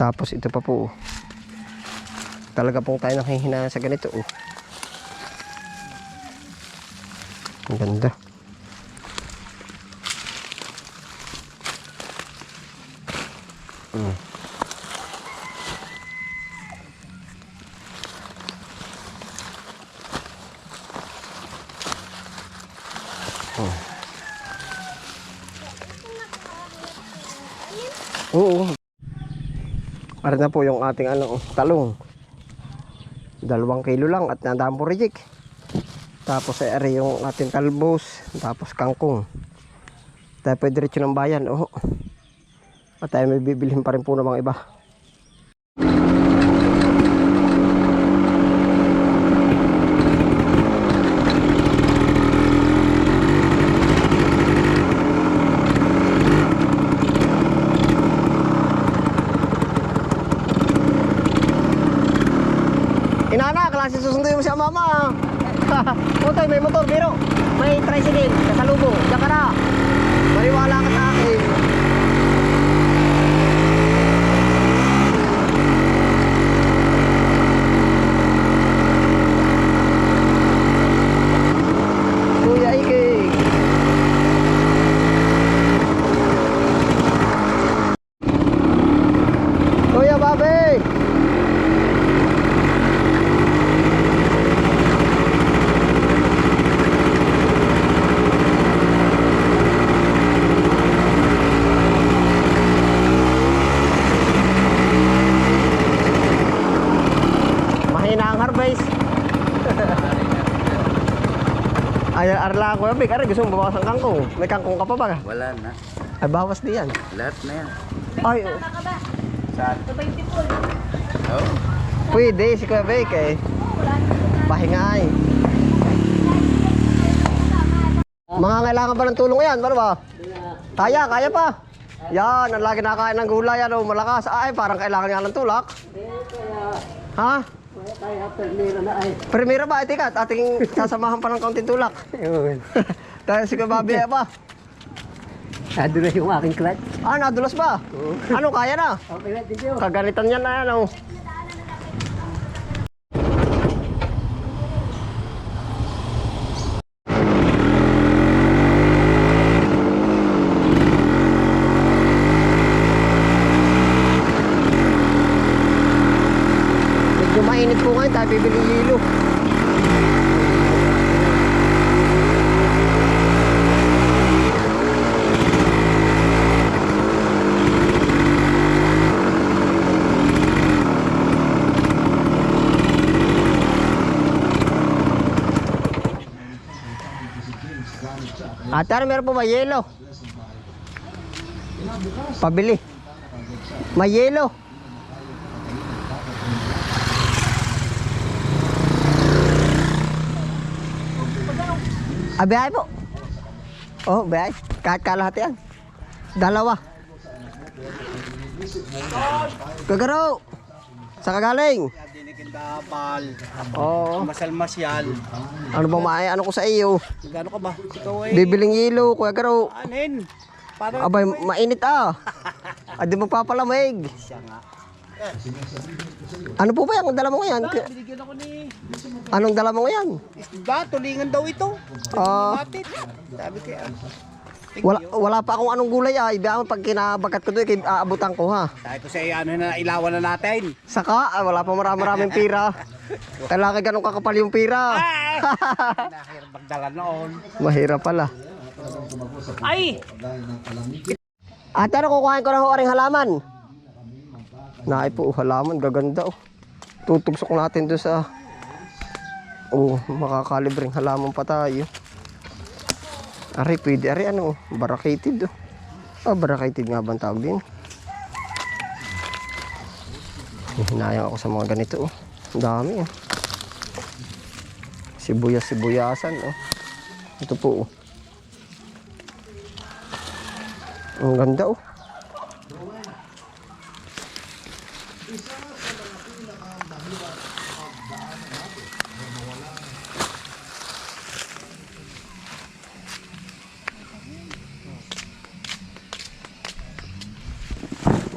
Tapos ito pa po. oh. Talaga pong tayo nanghihinayang sa ganito. Oh. Ang ganda. Mm. Oh. Oo. Para na po yung ating ano, talong. Dalawang kilo lang at nandaan po rejik. Tapos ay ari yung ating talbos. Tapos kangkong. Tayo pwede diretso ng bayan. Oo. At tayo may bibilhin pa rin po ng mga iba. Inana, klase susunduin mo siya mama. Otoy, may motor, biro. May tricycle, kasalubong. Diyan ka na. Maniwala ka sa akin. Kuya Ike. Kuya Babe. Mahina ang harvest. Ay, arla ko big. Aray, gusto mo bawas ang kangkong. May kangkong ka pa ba? Wala na. Ay, bawas di yan. Lahat na yan. Ay, oh. Saan? Oh. pwede si Kuya Bake eh. Pahingay. Mga kailangan pa ng tulong yan, ano ba? Kaya, kaya pa. Yan, ang lagi nakain ng gulay, ano, malakas. Ay, parang kailangan nga ng tulak. Ha? Primera ba? Iti ka, ating sasamahan pa ng kaunting tulak. Dahil si Kuya Babi pa. Ado na yung aking clutch. Ah, nadulas ba? Ano, kaya na? Okay na, thank you. Kagalitan yan na, ano. Medyo mainit po ngayon, tayo bibili hilo. Ate, ano meron po ba yelo? Pabili. May yelo. Ah, biyahe po. Oh, biyahe. Kahit kalahati yan. Dalawa. Gagaro. Sa kagaling. Dinikindapal. Oo. Masal-masyal. Ano bang maay? Ano ko sa iyo? Gano'n ka ba? Ikaw ay... Bibiling yelo, Kuya Garo. Anin? Para... Abay, mainit ah. Ah, di magpapalamig. Siya nga. Ano po ba yan? Ang dala mo ngayon? Binigyan ako ni... Anong dala mo ngayon? Isda, tulingan daw ito. Ah, Matit. Sabi kaya... wala, wala pa akong anong gulay ah. Ibiya pag kinabagat ko doon, kay aabutan ko ha. Sabi ko sa iyo, ano na, ilawan na natin. Saka, ah, wala pa marami-maraming pira. Kailangan ganun kakapal yung pira. Nahirap magdala noon. Mahirap pala. Ay! Ate, ano kukuhain ko ng huwaring halaman? Naay po, halaman. Gaganda oh. Tutugsok natin doon sa... Oh, makakalibring halaman pa tayo. Ari, pwede. Ari, ano? Barakated oh. Ah, barakated nga ba tawag din? Hinayang ako sa mga ganito oh. Ang dami oh. Sibuyas, sibuyasan oh. Ito po oh. Ang ganda oh. Isa sa mga pinakamahirap ang daanan natin na mawala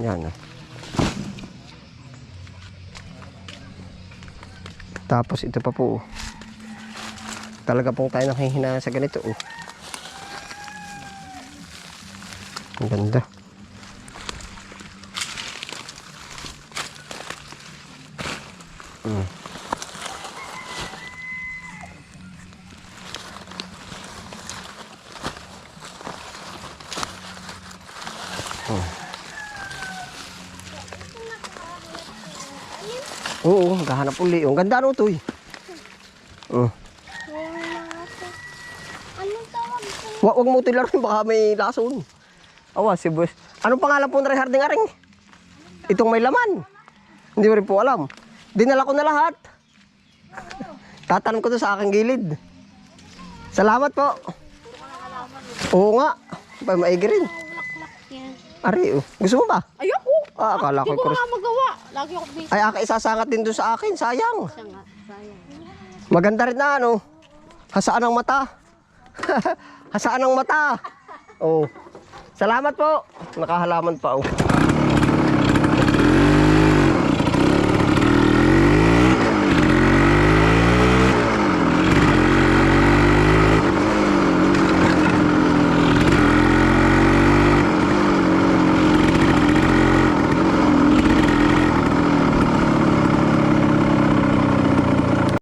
Yan na. Tapos ito pa po. Oh. Talaga pong tayo nanghihinaan sa ganito. Oh. Ang ganda. Mm. Oo, gahanap uli. Ang ganda no, Toy. Oh. Ko? Wag, wag mo laruin, baka may lason. Awa, si boss. Anong pangalan po ng Reharding Aring? Itong may laman. Hindi ko rin po alam. Dinala ko na lahat. Tatanong ko to sa aking gilid. Salamat po. Oo nga. Pa, maigi rin. Ari, oh. gusto mo ba? Ayoko. Ah, akala ko Hindi ko nga magawa. Lagi ako busy. Ay, aka isasangat din doon sa akin. Sayang. Sayang. Maganda rin na, ano? Hasaan ang mata. Hasaan ang mata. Oh. Salamat po. Nakahalaman pa, oh.